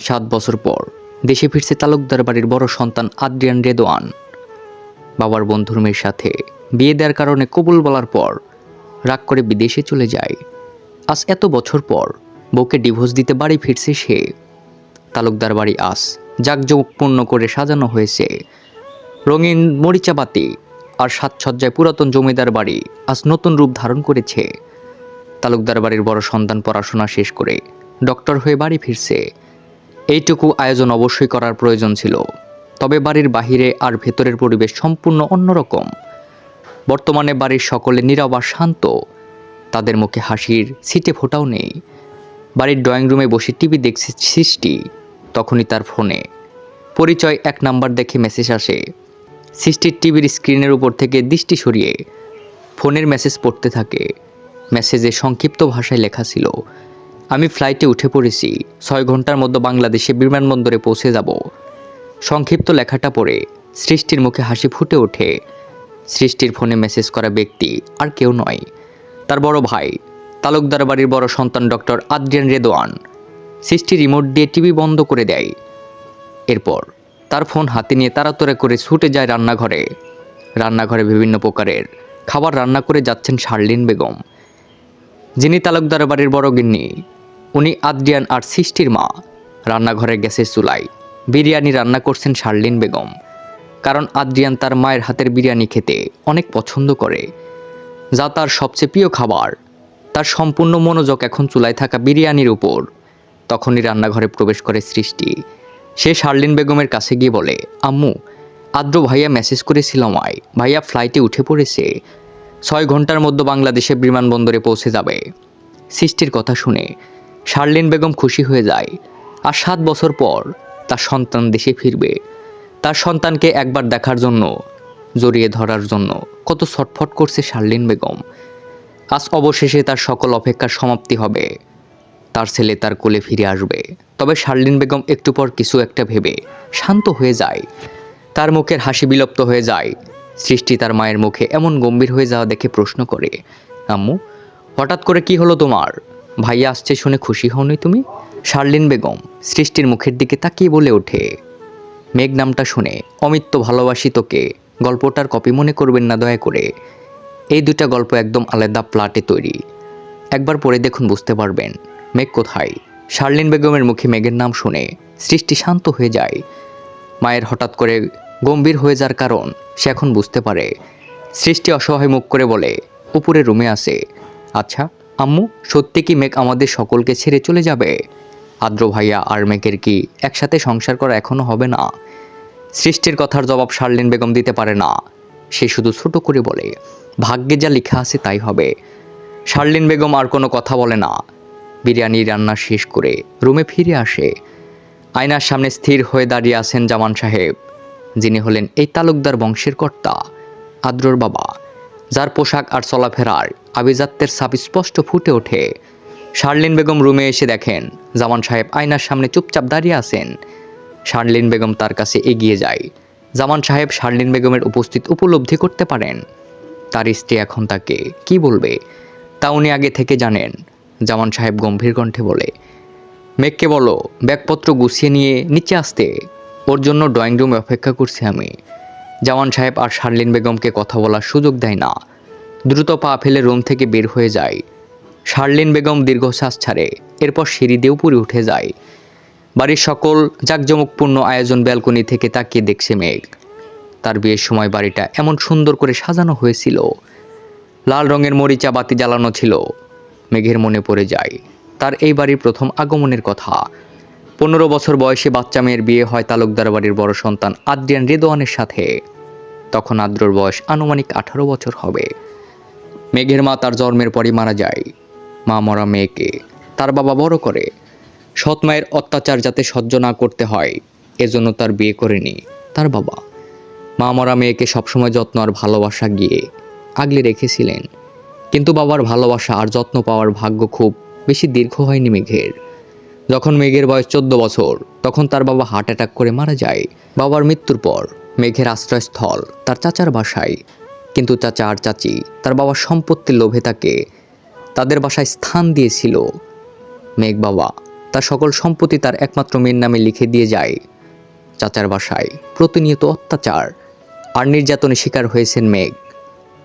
সাত বছর পর দেশে ফিরছে তালুকদার বাড়ির বড় সন্তান আদ্রিয়ান রেদোয়ান। বাবার বন্ধুর মেয়ের সাথে বিয়ে দেওয়ার কারণে কবুল বলার পর রাগ করে বিদেশে চলে যায়। আজ এত বছর পর বউকে ডিভোর্স দিতে বাড়ি ফিরছে সে। তালুকদার বাড়ি আস জাঁকজমকপূর্ণ করে সাজানো হয়েছে। রঙিন মরিচাবাতি আর সাজসজ্জায় পুরাতন জমিদার বাড়ি আজ নতুন রূপ ধারণ করেছে। তালুকদার বাড়ির বড় সন্তান পড়াশোনা শেষ করে ডক্টর হয়ে বাড়ি ফিরছে। এইটুকু আয়োজন অবশ্যই করার প্রয়োজন ছিল। তবে বাড়ির বাহিরে আর ভেতরের পরিবেশ সম্পূর্ণ অন্যরকম। বর্তমানে বাড়ির সকলে নীরব আর শান্ত। তাদের মুখে হাসির সিটে ফোটাও নেই। বাড়ির ড্রয়িং রুমে বসে টিভি দেখছে সৃষ্টি। তখনই তার ফোনে। পরিচয় এক নাম্বার দেখে মেসেজ আসে। সৃষ্টির টিভির স্ক্রিনের উপর থেকে দৃষ্টি সরিয়ে ফোনের মেসেজ পড়তে থাকে। মেসেজে সংক্ষিপ্ত ভাষায় লেখা ছিল আমি ফ্লাইটে উঠে পড়েছি। ছয় ঘণ্টার মধ্যে বাংলাদেশে বিমানবন্দরে পৌঁছে যাব। সংক্ষিপ্ত লেখাটা পড়ে সৃষ্টির মুখে হাসি ফুটে ওঠে। সৃষ্টির ফোনে মেসেজ করা ব্যক্তি আর কেউ নয়। তার বড় ভাই, তালুকদার বাড়ির বড় সন্তান ডক্টর আদ্রিয়ান রেদোয়ান। সৃষ্টি রিমোট দিয়ে টিভি বন্ধ করে দেয়। এরপর তার ফোন হাতে নিয়ে তাড়াতাড়ি করে ছুটে যায় রান্নাঘরে। রান্নাঘরে বিভিন্ন প্রকারের খাবার রান্না করে যাচ্ছেন শার্লিন বেগম। যিনি তালুকদার বাড়ির বড় গিন্নি। উনি আদ্রিয়ান আর সৃষ্টির মা। রান্নাঘরে গ্যাসের চুলায় বিরিয়ানি রান্না করছেন শার্লিন বেগম। কারণ আদ্রিয়ান তার মায়ের হাতের বিরিয়ানি খেতে অনেক পছন্দ করে। যা তার সবচেয়ে প্রিয় খাবার। তার সম্পূর্ণ মনোযোগ এখন চুলায় থাকা বিরিয়ানির উপর। তখনই রান্নাঘরে প্রবেশ করে সৃষ্টি। সে শার্লিন বেগমের কাছে গিয়ে বলে, আম্মু, আদ্র ভাইয়া মেসেজ করেছিল আমায়। ভাইয়া ফ্লাইটে উঠে পড়েছে। ছয় ঘণ্টার মধ্যে বাংলাদেশে বিমানবন্দরে পৌঁছে যাবে। সৃষ্টির কথা শুনে শার্লিন বেগম খুশি হয়ে যায়। আর সাত বছর পর তার সন্তান দেশে ফিরবে। তার সন্তানকে একবার দেখার জন্য, জড়িয়ে ধরার জন্য কত ছটফট করছে শার্লিন বেগম। আজ অবশেষে তার সকল অপেক্ষার সমাপ্তি হবে। তার ছেলে তার কোলে ফিরে আসবে। তবে শার্লিন বেগম একটু পর কিছু একটা ভেবে শান্ত হয়ে যায়। তার মুখের হাসি বিলুপ্ত হয়ে যায়। সৃষ্টি তার মায়ের মুখে এমন গম্ভীর হয়ে যাওয়া দেখে প্রশ্ন করে, আম্মু, হঠাৎ করে কি হলো তোমার? ভাইয়া আসছে শুনে খুশি হওনি তুমি? শার্লিন বেগম, সৃষ্টির মুখের দিকে তাকিয়ে বলে ওঠে। মেঘ নামটা শুনে অমিত্য ভালোবাসি তোকে, গল্পটার কপি মনে করবেন না দয়া করে। এই দুটা গল্প একদম আলাদা প্লাটে তৈরি। একবার পড়ে দেখুন, বুঝতে পারবেন। মেঘ কোথায়? শার্লিন বেগমের মুখে মেঘের নাম শুনে, সৃষ্টি শান্ত হয়ে যায়। মায়ের হঠাৎ করে গম্ভীর হয়ে যাওয়ার কারণ, সে এখন বুঝতে পারে। সৃষ্টি অসহায় মুখ করে বলে উপরে রুমে আসে আচ্ছা আম্মু, সত্যি কি মেঘ আমাদের সকলকে ছেড়ে চলে যাবে? আদ্র ভাইয়া আর মেঘের কি একসাথে সংসার করা এখনও হবে না? সৃষ্টির কথার জবাব শার্লিন বেগম দিতে পারে না। সে শুধু ছোট করে বলে, ভাগ্যে যা লেখা আছে তাই হবে। শার্লিন বেগম আর কোনো কথা বলে না। বিরিয়ানি রান্না শেষ করে রুমে ফিরে আসে। আয়নার সামনে স্থির হয়ে দাঁড়িয়ে আছেন জামান সাহেব, যিনি হলেন এই তালুকদার বংশের কর্তা, আদ্রর বাবা। যার পোশাক আর চলাফেরার আভিজাত্যের ছাপ স্পষ্ট ফুটে ওঠে। শার্লিন বেগম রুমে এসে দেখেন, জামান সাহেব আয়নার সামনে চুপচাপ দাঁড়িয়ে আছেন। শার্লিন বেগম তার কাছে এগিয়ে যায়। জামান সাহেব শার্লিন বেগমের উপস্থিত উপলব্ধি করতে পারেন। তার স্ত্রী এখন তাকে কি বলবে? তা উনি আগে থেকে জানেন, জামান সাহেব গম্ভীর কণ্ঠে বলে। মেঘকে বলো, ব্যাগপত্র গুছিয়ে নিয়ে নিচে আসতে। ওর জন্য ড্রয়িং রুমে অপেক্ষা করছি আমি। জামান সাহেব আর শার্লিন বেগমকে কথা বলার সুযোগ দেয় না। দ্রুত পা ফেলে রুম থেকে বের হয়ে যায়। শার্লিন বেগম দীর্ঘশ্বাস ছাড়ে, এরপর সিঁড়ি দিয়ে উপরে উঠে যায়। বাড়ির সকল জাঁকজমকপূর্ণ আয়োজন ব্যালকনি থেকে তাকিয়ে দেখছে মেঘ। তার বিয়ের সময় বাড়িটা এমন সুন্দর করে সাজানো হয়েছিল। লাল রঙের মরিচা বাতি জ্বালানো ছিল। মেঘের মনে পড়ে যায়, তার এই বাড়ির প্রথম আগমনের কথা। পনেরো বছর বয়সে বাচ্চা মেয়ের বিয়ে হয় তালুকদার বাড়ির বড় সন্তান আদ্রিয়ান রেদোয়ানের সাথে। তখন আদ্রর বয়স আনুমানিক আঠারো বছর হবে। মেঘের মা তার জন্মের পরই মারা যায়। মা মরা মেয়েকে তার বাবা বড় করে। সৎ মায়ের অত্যাচার যাতে সহ্য না করতে হয়, এজন্য তার বিয়ে করেনি তার বাবা। মা মরা মেয়েকে সবসময় যত্ন আর ভালোবাসা গিয়ে আগলে রেখেছিলেন। কিন্তু বাবার ভালোবাসা আর যত্ন পাওয়ার ভাগ্য খুব বেশি দীর্ঘ হয়নি মেঘের। যখন মেঘের বয়স চোদ্দ বছর, তখন তার বাবা হার্ট অ্যাটাক করে মারা যায়। বাবার মৃত্যুর পর মেঘের আশ্রয়স্থল, তার চাচার বাসায়। কিন্তু চাচা আর চাচি, তার বাবার সম্পত্তির লোভে তাকে, তাদের বাসায় স্থান দিয়েছিল। মেঘ বাবা, তার সকল সম্পত্তি তার একমাত্র মেয়ের নামে লিখে দিয়ে যায়। চাচার বাসায় প্রতিনিয়ত অত্যাচার আর নির্যাতনে শিকার হয়েছেন মেঘ।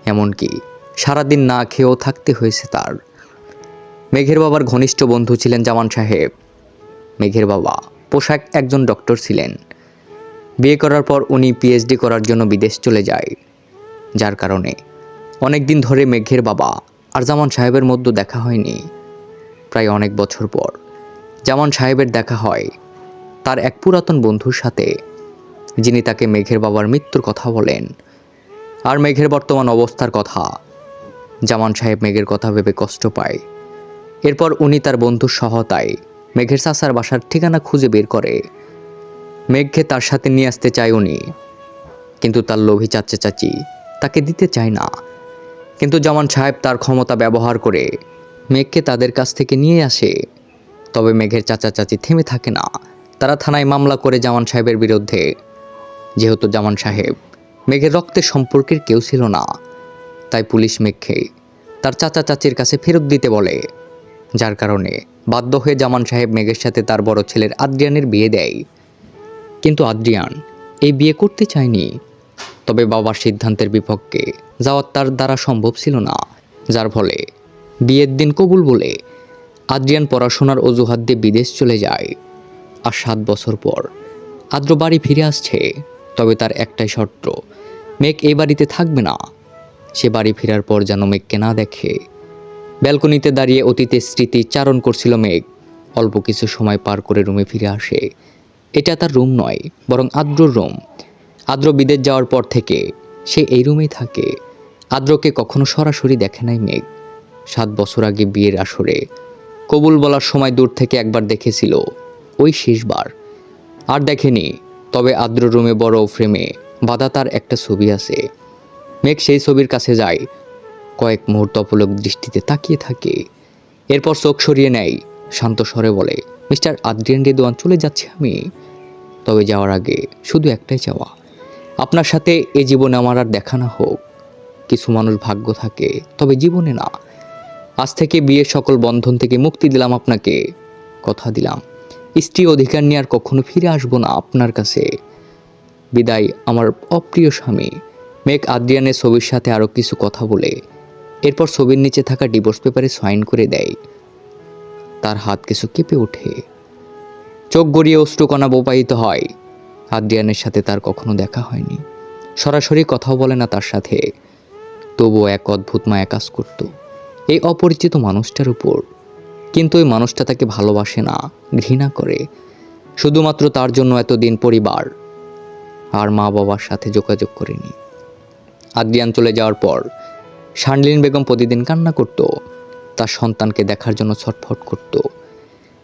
এমনকি সারাদিন না খেয়েও থাকতে হয়েছে তার। মেঘের বাবার ঘনিষ্ঠ বন্ধু ছিলেন জামান সাহেব। মেঘের বাবা পোশাক একজন ডক্টর ছিলেন। বিয়ে করার পর উনি পিএইচডি করার জন্য বিদেশ চলে যায়, যার কারণে অনেক দিন ধরে মেঘের বাবা আর জামান সাহেবের মধ্যে দেখা হয়নি। প্রায় অনেক বছর পর জামান সাহেবের দেখা হয় তার এক পুরাতন বন্ধুর সাথে, যিনি তাকে মেঘের বাবার মৃত্যুর কথা বলেন। আর মেঘের বর্তমান অবস্থার কথা, জামান সাহেব মেঘের কথা ভেবে কষ্ট পায়। এরপর উনি তার বন্ধুর সহতায় মেঘের চাচার বাসার ঠিকানা খুঁজে বের করে মেঘকে তার সাথে নিয়ে আসতে চায় উনি। কিন্তু তার লোভী চাচা চাচি তাকে দিতে চায় না। কিন্তু জামান সাহেব তার ক্ষমতা ব্যবহার করে মেঘকে তাদের কাছ থেকে নিয়ে আসে। তবে মেঘের চাচা চাচি থেমে থাকে না। তারা থানায় মামলা করে জামান সাহেবের বিরুদ্ধে। যেহেতু জামান সাহেব মেঘের রক্তের সম্পর্কের কেউ ছিল না, তাই পুলিশ মেঘকে তার চাচা চাচির কাছে ফেরত দিতে বলে। যার কারণে বাধ্য হয়ে জামান সাহেব মেঘের সাথে তার বড় ছেলের আদ্রিয়ানের বিয়ে দেয়। কিন্তু আদ্রিয়ান, এই বিয়ে করতে চায়নি। তবে বাবার সিদ্ধান্তের বিপক্ষে যাওয়া তার দ্বারা সম্ভব ছিল না, যার ফলে বিয়ের দিন কবুল বলে আদ্রিয়ান পড়াশোনার অজুহাত দিয়ে বিদেশ চলে যায়। আর সাত বছর পর আদ্র বাড়ি ফিরে আসছে। তবে তার একটাই শর্ত, মেঘ এই বাড়িতে থাকবে না। সে বাড়ি ফেরার পর যেন মেঘকে না দেখে। ব্যালকনিতে দাঁড়িয়ে অতীতের স্মৃতি চারণ করছিল মেঘ। অল্প কিছু সময় পার করে রুমে ফিরে আসে। এটা তার রুম নয়, বরং আদ্রর রুম। আদ্র বিদেশ যাওয়ার পর থেকে সে এই রুমেই থাকে। আদ্রকে কখনো সরাসরি দেখে নাই মেঘ। সাত বছর আগে বিয়ের আসরে। কবুল বলার সময় দূর থেকে একবার দেখেছিল। ওই শেষবার। আর দেখেনি, তবে আদ্র রুমে বড় ফ্রেমে বাধা তার একটা ছবি আছে। মেঘ সেই ছবির কাছে যায়। কয়েক মুহূর্ত অপলক দৃষ্টিতে তাকিয়ে থাকে। এরপর চোখ সরিয়ে নেয়। শান্ত স্বরে বলে, মিস্টার আদ্রিয়ান রেদোয়ান, চলে যাচ্ছে আমি। তবে যাওয়ার আগে শুধু একটাই চাওয়া, আপনার সাথে এ জীবনে আমার আর দেখা না হোক। কিছু মানুষ ভাগ্য থাকে, তবে জীবনে না। আজ থেকে বিয়ের সকল বন্ধন থেকে মুক্তি দিলাম আপনাকে। কথা দিলাম, স্ত্রী অধিকার নিয়ে আর কখনো ফিরে আসব না আপনার কাছে। বিদায়, আমার অপ্রিয় স্বামী। মেঘ আদ্রিয়ানের ছবির সাথে আরও কিছু কথা বলে, এরপর ছবির নিচে থাকা ডিভোর্স পেপারে সাইন করে দেয়। তার হাত কিছু কেঁপে ওঠে। চোখ গড়িয়ে অশ্রুকণা বোপায়িত হয়। আদ্রিয়ানের সাথে তার কখনো দেখা হয়নি। সরাসরি কথাও বলে না তার সাথে। তবুও এক অদ্ভুত মায়া কাজ করত। এই অপরিচিত মানুষটার উপর। কিন্তু ওই মানুষটা তাকে ভালোবাসে না, ঘৃণা করে। শুধুমাত্র তার জন্য এতদিন পরিবার। আর মা বাবার সাথে যোগাযোগ করেনি। আদ্রিয়ান চলে যাওয়ার পর শার্লিন বেগম প্রতিদিন কান্না করত। তার সন্তানকে দেখার জন্য ছটফট করত।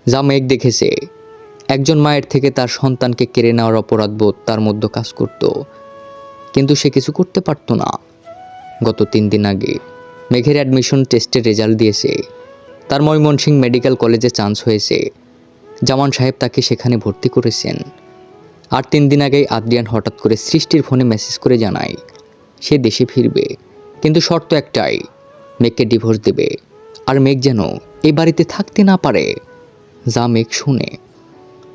যা মেঘ দেখেছে, একজন মায়ের থেকে তার সন্তানকে কেড়ে নেওয়ার অপরাধবোধ তার মধ্যে কাজ করত। কিন্তু সে কিছু করতে পারত না। গত তিন দিন আগে মেঘের অ্যাডমিশন টেস্টের রেজাল্ট দিয়েছে। তার ময়মনসিংহ মেডিকেল কলেজে চান্স হয়েছে। জামান সাহেব তাকে সেখানে ভর্তি করেছেন। আর তিন দিন আগেই আদ্রিয়ান হঠাৎ করে সৃষ্টির ফোনে মেসেজ করে জানায়, সে দেশে ফিরবে। কিন্তু শর্ত একটাই মেঘকে ডিভোর্স দেবে। আর মেঘ যেন এই বাড়িতে থাকতে না পারে, যা মেঘ শুনে।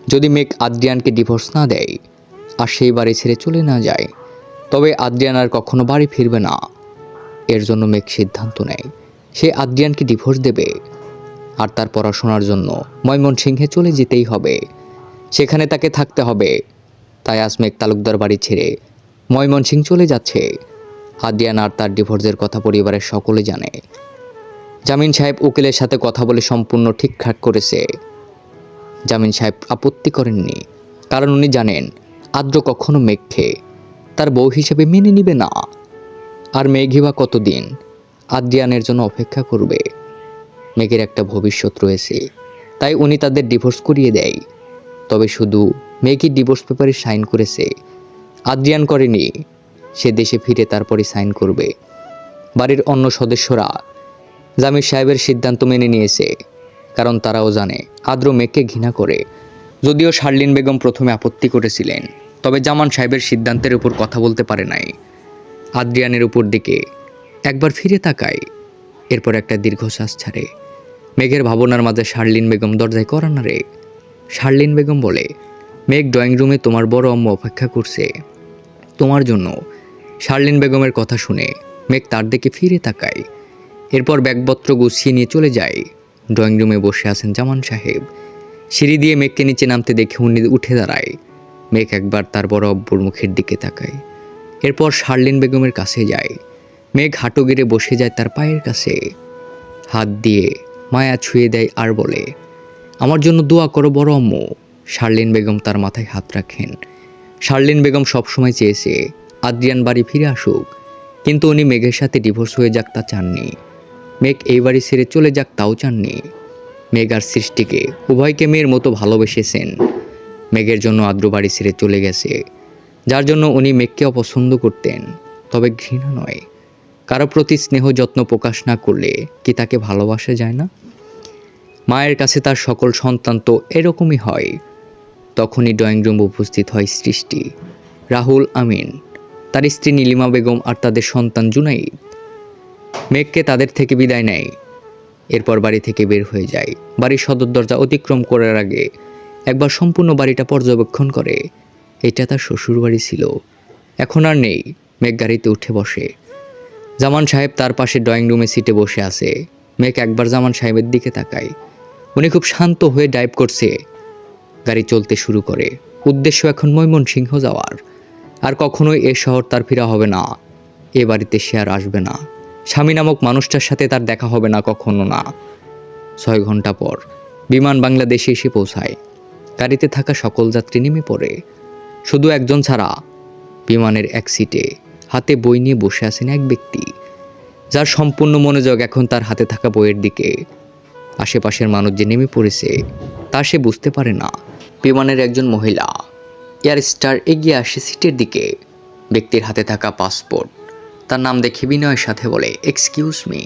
যদি মেঘ আদ্রিয়ানকে ডিভোর্স না দেয় আর সেই বাড়ি ছেড়ে চলে না যায়, তবে আদ্রিয়ান আর কখনো বাড়ি ফিরবে না। এর জন্য মেঘ সিদ্ধান্ত নেয়, সে আদ্রিয়ানকে ডিভোর্স দেবে আর তার পড়াশোনার জন্য ময়মনসিংহে চলে যেতেই হবে। সেখানে তাকে থাকতে হবে। তাই আজ মেঘ তালুকদার বাড়ি ছেড়ে ময়মনসিংহ চলে যাচ্ছে। আদ্রিয়ান আর তার ডিভোর্সের কথা পরিবারের সকলে জানে। জামিন সাহেব উকিলের সাথে কথা বলে সম্পূর্ণ ঠিকঠাক করেছে। জামিন সাহেব আপত্তি করেননি, কারণ উনি জানেন আদ্র কখনো মেঘকে তার বউ হিসেবে মেনে নিবে না। আর মেঘই বা কতদিন আদ্রিয়ানের জন্য অপেক্ষা করবে। মেঘের একটা ভবিষ্যৎ রয়েছে, তাই উনি তাদের ডিভোর্স করিয়ে দেয়। তবে শুধু মেঘই ডিভোর্স পেপারে সাইন করেছে, আদ্রিয়ান করেনি, সে দেশে ফিরে তারপরে সাইন করবে। বাড়ির অন্য সদস্যরা জামির সাহেবের সিদ্ধান্ত মেনে নিয়েছে, কারণ তারাও জানে আদ্র মেঘকে ঘৃণা করে। যদিও শার্লিন বেগম প্রথমে আপত্তি করেছিলেন, তবে জামান সাহেবের সিদ্ধান্তের উপর কথা বলতে পারে নাই। আদ্রিয়ানের উপর দিকে একবার ফিরে তাকায়, এরপর একটা দীর্ঘশ্বাস ছাড়ে। মেঘের ভাবনার মাঝে শার্লিন বেগম দরজায় করা না রে শার্লিন বেগম বলে, মেঘ ড্রয়িং রুমে তোমার বড় আম্মু অপেক্ষা করছে। তোমার জন্য। শার্লিন বেগমের কথা শুনে মেঘ তার দিকে ফিরে তাকায়। এরপর ব্যাগপত্র গুছিয়ে নিয়ে চলে যায়। ড্রয়িং রুমে বসে আছেন জামান সাহেব। সিঁড়ি দিয়ে মেঘকে নিচে নামতে দেখে উনি উঠে দাঁড়ায়। মেঘ একবার তার বড় আব্বুর মুখের দিকে তাকায়। এরপর শার্লিন বেগমের কাছে যায়। মেঘ হাঁটু গেড়ে বসে যায় তার পায়ের কাছে। হাত দিয়ে মায়া ছুঁয়ে দেয় আর বলে, আমার জন্য দোয়া করো বড় আম্মু। শার্লিন বেগম তার মাথায় হাত রাখেন। শার্লিন বেগম সবসময় চেয়েছে, আদ্রিয়ান বাড়ি ফিরে আসুক। কিন্তু উনি মেঘের সাথে ডিভোর্স হয়ে যাক তা চাননি। মেঘ এই বাড়ি ছেড়ে চলে যাক তাও চাননি। মেঘ আর সৃষ্টিকে, উভয়কে মেয়ের মতো ভালোবেসেছেন। মেঘের জন্য আদ্র বাড়ি ছেড়ে চলে গেছে। যার জন্য উনি মেঘকে অপছন্দ করতেন, তবে ঘৃণা নয়। কারও প্রতি স্নেহ যত্ন প্রকাশ না করলে কি তাকে ভালোবাসা যায় না? মায়ের কাছে তার সকল সন্তান তো এরকমই হয়। তখনই ড্রয়িং রুম উপস্থিত হয় সৃষ্টি। রাহুল, আমিন। তার স্ত্রী নীলিমা বেগম আর তাদের সন্তান জুনাইদ। মেঘকে তাদের থেকে বিদায় নেয়। এরপর বাড়ি থেকে বের হয়ে যায়। বাড়ির সদর দরজা অতিক্রম করার আগে একবার সম্পূর্ণ বাড়িটা পর্যবেক্ষণ করে। এটা তার শ্বশুর বাড়ি ছিল। এখন আর নেই। মেঘ গাড়িতে উঠে বসে। জামান সাহেব তার পাশে ড্রয়িং রুমে সিটে বসে আছে। মেঘ একবার জামান সাহেবের দিকে তাকায়। উনি খুব শান্ত হয়ে ড্রাইভ করছে। গাড়ি চলতে শুরু করে। উদ্দেশ্য এখন ময়মনসিংহ যাওয়ার। আর কখনোই এ শহর তার ফেরা হবে না। এ বাড়িতে সে আর আসবে না। স্বামী নামক মানুষটার সাথে তার দেখা হবে না কখনো না। ছয় ঘণ্টা পর বিমান বাংলাদেশে এসে পৌঁছায়। গাড়িতে থাকা সকল যাত্রী নেমে পড়ে। শুধু একজন ছাড়া বিমানের এক সিটে হাতে বই নিয়ে বসে আছেন এক ব্যক্তি। যার সম্পূর্ণ মনোযোগ এখন তার হাতে থাকা বইয়ের দিকে। আশেপাশের মানুষ যে নেমে পড়েছে, তা সে বুঝতে পারে না। বিমানের একজন মহিলা এয়ার স্টার এগিয়ে আসে সিটের দিকে। ব্যক্তির হাতে থাকা পাসপোর্ট তার নাম দেখে বিনয়ের সাথে বলে এক্সকিউজ মি